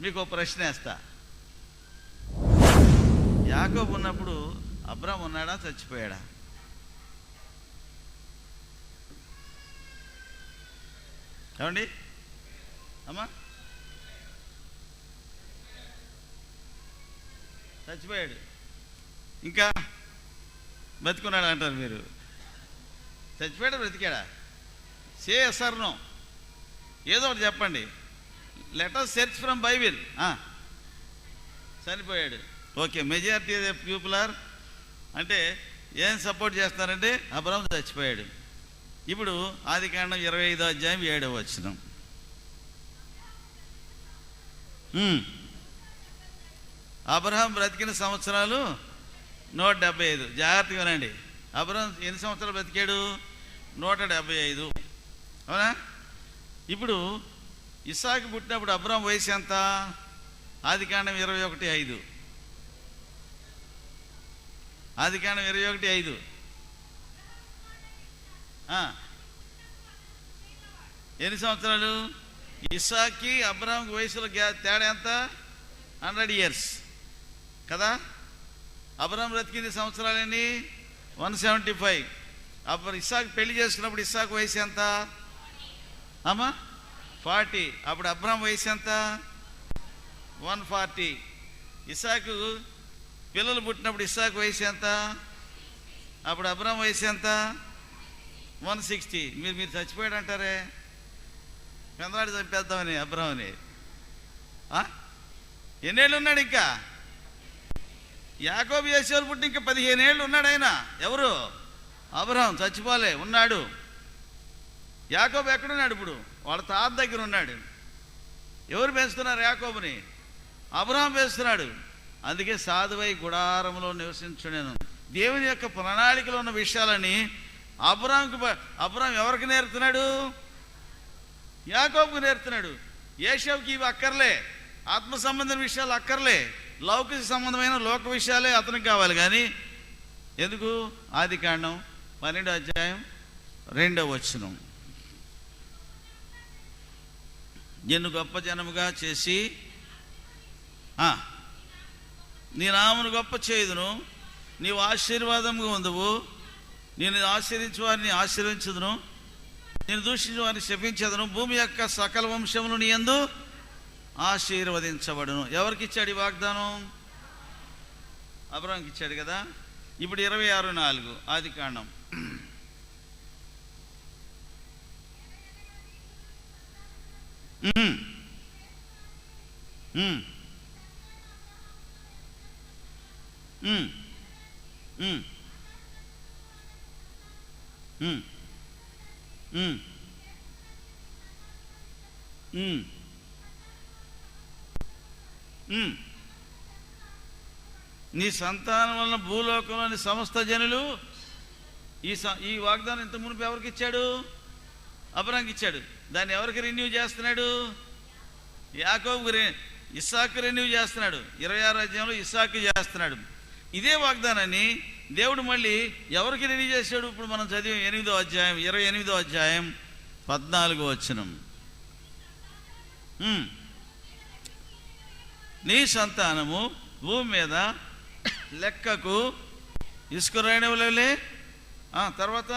మీకు ఒక ప్రశ్న వేస్తా. యాకోబు ఉన్నప్పుడు అబ్రామ్ ఉన్నాడా చచ్చిపోయాడా? ఏమండి? అమ్మా? చచ్చిపోయాడు. ఇంకా బతికున్నాడు అంటారు మీరు? చచ్చిపోయాడు బ్రతికాడా? Say no. ఏదో ఒకటి చెప్పండి. లెటర్ సెర్చ్ ఫ్రమ్ బైబిల్ చనిపోయాడు ఓకే మెజారిటీ పీపుల్ ఆర్ అంటే ఏం సపోర్ట్ చేస్తారంటే అబ్రహం చచ్చిపోయాడు. ఇప్పుడు ఆది కాండం ఇరవై ఐదో అధ్యాయం ఏడవ వచ్చిన hmm. అబ్రహం బ్రతికిన సంవత్సరాలు నూట డెబ్బై ఐదు. జాగ్రత్తగా వినండి. అబ్రహం ఎన్ని సంవత్సరాలు బ్రతికాడు? నూట డెబ్బై ఐదు. అవునా? ఇప్పుడు ఇసాకు పుట్టినప్పుడు అబ్రహం వయసు ఎంత? ఆది కాండం ఇరవై ఒకటి ఐదు. ఆది కాండం ఇరవై ఒకటి ఐదు. ఎన్ని సంవత్సరాలు? ఇసాకి అబ్రహాంకి వయసులో గ్యా తేడా ఎంత? Hundred years. కదా? అబ్రహాం బ్రతికింది సంవత్సరాలని వన్ సెవెంటీ ఫైవ్. అప్పుడు ఇస్సాకు పెళ్ళి చేసుకున్నప్పుడు ఇస్సాకు వయసు ఎంత? అమ్మా? ఫార్టీ. అప్పుడు అబ్రహం వయసు ఎంత? One forty. ఇసాకు పిల్లలు పుట్టినప్పుడు ఇస్సాకు వయసు ఎంత? అప్పుడు అబ్రహం వయసు ఎంత? One sixty. మీరు మీరు చచ్చిపోయాడు అంటారే పెందలాడి చంపేద్దామని అబ్రహంని ఎన్నేళ్ళు ఉన్నాడు ఇంకా? యాకోబు చేసేవాళ్ళు పుట్టి ఇంకా పదిహేను ఏళ్ళు ఉన్నాడు ఆయన. ఎవరు? అబ్రహం. చచ్చిపోలే. ఉన్నాడు. యాకోబు ఎక్కడున్నాడు ఇప్పుడు? వాళ్ళ తాత దగ్గర ఉన్నాడు. ఎవరు పెంచుతున్నారు యాకోబుని? అబ్రహం పెంచుతున్నాడు అందుకే సాధువై గుడారంలో నివసించునేను దేవుని యొక్క ప్రణాళికలో ఉన్న విషయాలని అబ్రాంకి అబ్రాం ఎవరికి నేర్తున్నాడు యాకోబుకు నేర్తున్నాడు ఏషవ్కి ఇవి అక్కర్లే. ఆత్మ సంబంధం విషయాలు అక్కర్లే. లౌకిక సంబంధమైన లోక విషయాలే అతనికి కావాలి. కానీ ఎందుకు? ఆది కాండం పన్నెండో అధ్యాయం రెండో వచ్చినాం నిన్ను గొప్ప జనముగా చేసి నీ నామను గొప్ప చేయుదును నీవు ఆశీర్వాదముగా ఉందువు నేను ఆశ్రయించు వారిని ఆశీర్వించదును నేను దూషించు వారిని శపించదును భూమి యొక్క సకల వంశములు నీ ఎందు ఆశీర్వదించబడును. ఎవరికి ఇచ్చాడు ఈ వాగ్దానం? అబ్రాంకి ఇచ్చాడు కదా? ఇప్పుడు ఇరవై ఆరు నాలుగు ఆది కాండం. Mm-hmm. Mm. Mm. Mm. నీ సంతానం వలన భూలోకంలోని సమస్త జనులు ఈ స- ఈ వాగ్దానం ఇంత మునుపు ఎవరికి ఇచ్చాడు? అబ్రాంకి ఇచ్చాడు. దాన్ని ఎవరికి రెన్యూ చేస్తున్నాడు? యాకోబు ఇస్సాకు రెన్యూ చేస్తున్నాడు. ఇరవై ఆరు అధ్యాయంలో ఇస్సాకు చేస్తున్నాడు. ఇదే వాగ్దానాన్ని దేవుడు మళ్ళీ ఎవరికి రెన్యూ చేశాడు? ఇప్పుడు మనం చదివాం ఎనిమిదో అధ్యాయం ఇరవై ఎనిమిదో అధ్యాయం పద్నాలుగో వచనం. నీ సంతానము భూమి మీద లెక్కకు ఇసుకురైనవులే తర్వాత?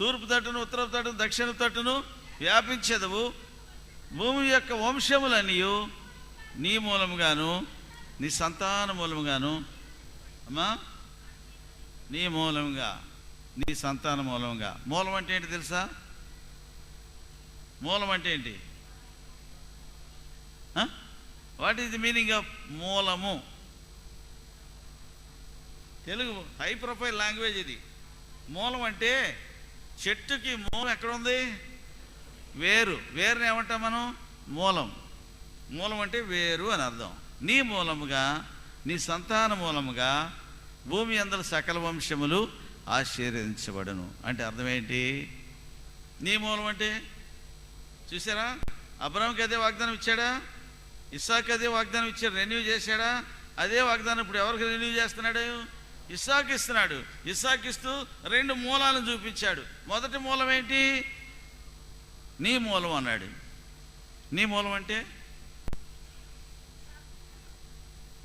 తూర్పు తట్టును ఉత్తరపు తట్టును దక్షిణ తట్టును వ్యాపించదవు. భూమి యొక్క వంశములన్నీ నీ మూలముగాను నీ సంతాన మూలముగాను అమ్మా నీ మూలంగా నీ సంతాన మూలంగా మూలం అంటే ఏంటి తెలుసా? మూలం అంటే ఏంటి? What is the meaning of మూలము? తెలుగు హై ప్రొఫైల్ లాంగ్వేజ్ ఇది. మూలం అంటే చెట్టుకి మూలం ఎక్కడ ఉంది వేరు. వేరుని ఏమంటాం మనం? మూలం. మూలం అంటే వేరు అని అర్థం. నీ మూలముగా నీ సంతాన మూలముగా భూమి అందరి సకల వంశములు ఆశీర్వదించబడను. అంటే అర్థం ఏంటి? నీ మూలం అంటే? చూసారా అబ్రామ్కి అదే వాగ్దానం ఇచ్చాడా? ఇస్సాక్ అదే వాగ్దానం ఇచ్చాడు. రెన్యూ చేశాడా? అదే వాగ్దానం ఇప్పుడు ఎవరికి రెన్యూ చేస్తున్నాడు? ఇస్సాక్ ఇస్తున్నాడు ఇస్తూ రెండు మూలాలను చూపించాడు. మొదటి మూలం ఏంటి? నీ మూలం అన్నాడు. నీ మూలం అంటే?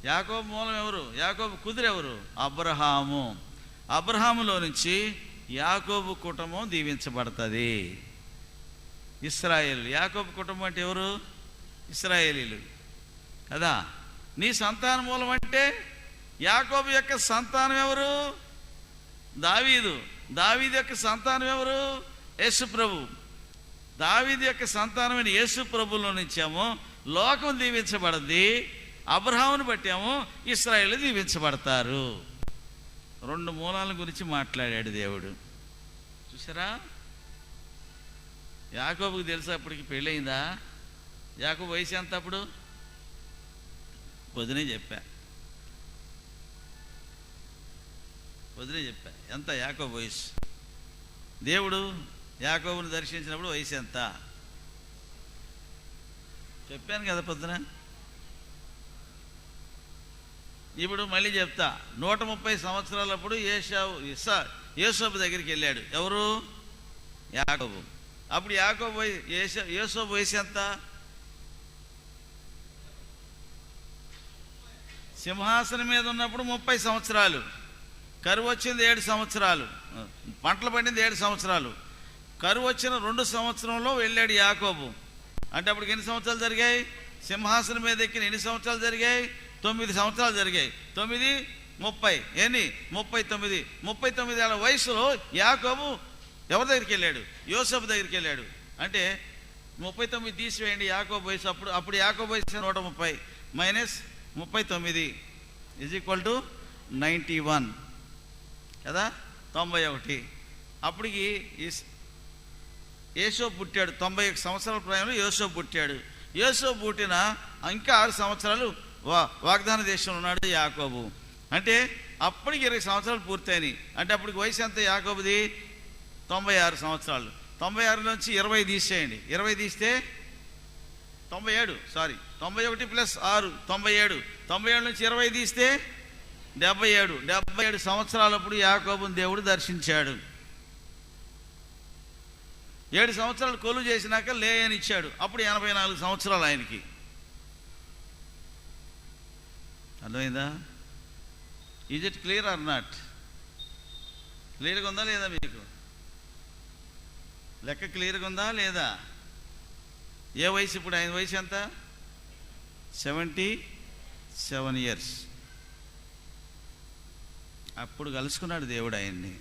యాకోబు మూలం ఎవరు? యాకోబు కుదిరెవరు అబ్రహాము. అబ్రహాములో నుంచి యాకోబు కుటుంబం దీవించబడుతుంది. ఇస్రాయేల్ యాకోబు కుటుంబం అంటే ఎవరు? ఇస్రాయేలీలు. కదా? నీ సంతాన మూలం అంటే? యాకోబు యొక్క సంతానం ఎవరు? దావీదు. దావీదు యొక్క సంతానం ఎవరు? యేసు ప్రభు. దావీది యొక్క సంతానమైన యేసు ప్రభులో నుంచాము లోకం దీవించబడింది. అబ్రహామును పట్టాము ఇస్రాయేల్ దీవించబడతారు. రెండు మూలాల గురించి మాట్లాడాడు దేవుడు. చూసారా యాకోబుకి తెలుసా అప్పటికి పెళ్ళయిందా? యాకోబు వయసు ఎంత అప్పుడు? వదినే చెప్పా. వదిలే చెప్పా. ఎంత యాకోబు వయసు దేవుడు యాకోబుని దర్శించినప్పుడు వయసు ఎంత? చెప్పాను కదా పొద్దున. ఇప్పుడు మళ్ళీ చెప్తా. నూట ముప్పై సంవత్సరాలప్పుడు ఏషావు ఇసా యేసోబు దగ్గరికి వెళ్ళాడు. ఎవరు? యాకోబు. అప్పుడు యాకోబు వయ- ఏస యేసోబు వయసు ఎంత? సింహాసనం మీద ఉన్నప్పుడు ముప్పై సంవత్సరాలు. కరువు వచ్చింది ఏడు సంవత్సరాలు. పంటలు పండింది ఏడు సంవత్సరాలు. కరువు వచ్చిన రెండు సంవత్సరంలో వెళ్ళాడు యాకోబు. అంటే అప్పటికి ఎన్ని సంవత్సరాలు జరిగాయి? సింహాసనం మీద ఎక్కిన ఎన్ని సంవత్సరాలు జరిగాయి? తొమ్మిది సంవత్సరాలు జరిగాయి. తొమ్మిది ముప్పై. ఎన్ని? ముప్పై తొమ్మిది. ముప్పై తొమ్మిది ఏళ్ళ వయసులో యాకోబు ఎవరి దగ్గరికి వెళ్ళాడు? యోసఫ్ దగ్గరికి వెళ్ళాడు. అంటే ముప్పై తొమ్మిది తీసివేయండి యాకోబు వయసు. అప్పుడు అప్పుడు యాకోబు వయసు నూట ముప్పై. మైనస్ ముప్పై తొమ్మిది. Is equal to ninety one కదా? తొంభై ఒకటి. అప్పటికి ఈ- యేసో పుట్టాడు. తొంభై ఒక సంవత్సరాల ప్రాయంలో యేసో పుట్టాడు. యేసో పుట్టిన ఇంకా ఆరు సంవత్సరాలు వా వాగ్దాన దేశంలో ఉన్నాడు యాకోబు. అంటే అప్పటికి ఇరవై సంవత్సరాలు పూర్తయినాయి. అంటే అప్పటికి వయసు ఎంత యాకోబుది? తొంభై ఆరు సంవత్సరాలు. తొంభై ఆరు నుంచి ఇరవై తీసేయండి. ఇరవై తీస్తే తొంభై ఏడు సారీ. తొంభై ఒకటి ప్లస్ ఆరు తొంభై ఏడు. తొంభై ఏడు నుంచి ఇరవై తీస్తే డెబ్బై ఏడు డెబ్బై ఏడు సంవత్సరాలప్పుడు యాకోబుని దేవుడు దర్శించాడు. ఏడు సంవత్సరాలు కొలువు చేసినాక లేయని ఇచ్చాడు అప్పుడు ఎనభై నాలుగు సంవత్సరాలు ఆయనకి. అర్థమైందా? Is it clear or not క్లియర్గా ఉందా లేదా మీకు? లెక్క క్లియర్గా ఉందా లేదా? ఏ వయసు ఇప్పుడు? ఆయన వయసు ఎంత? Seventy seven years. అప్పుడు కలుసుకున్నాడు దేవుడు ఆయన్ని.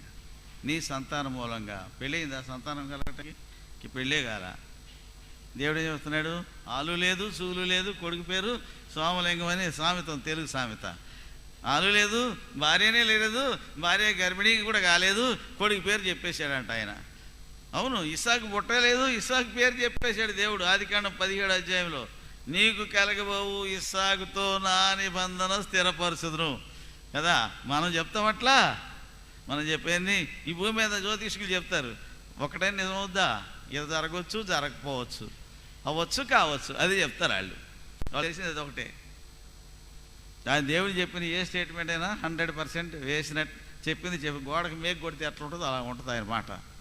నీ సంతానం మూలంగా. పెళ్ళయిందా సంతానం కలగటానికి? పెళ్ళే కాల. దేవుడు ఏం చెప్తున్నాడు ఆలు లేదు సూలు లేదు కొడుకు పేరు సోమలింగం అని సామెతం తెలుగు సామెత. ఆలు లేదు భార్యనే లేదు భార్య గర్భిణీకి కూడా కాలేదు కొడుకు పేరు చెప్పేశాడంట ఆయన. అవును ఇసాకు పుట్టలేదు ఇసాకు పేరు చెప్పేశాడు దేవుడు ఆదికాండం పదిహేడు అధ్యాయంలో. నీకు కలగబోవు ఇస్సాకుతో నా నిబంధన స్థిరపరచుదును. కదా? మనం చెప్తామట్లా మనం చెప్పేది ఈ భూమి మీద జ్యోతిష్కులు చెప్తారు. ఒకటే నిజమవుద్దా ఇది జరగవచ్చు జరగకపోవచ్చు. అవ్వచ్చు కావచ్చు. అది చెప్తారు వాళ్ళు. వాళ్ళు చేసింది అది ఒకటే. దాని దేవుడు చెప్పిన ఏ స్టేట్మెంట్ అయినా హండ్రెడ్ పర్సెంట్ వేసినట్టు చెప్పింది చెప్పి గోడకి మేకు కొడితే ఎట్లా ఉంటుందో అలా ఉంటుంది ఆయన మాట.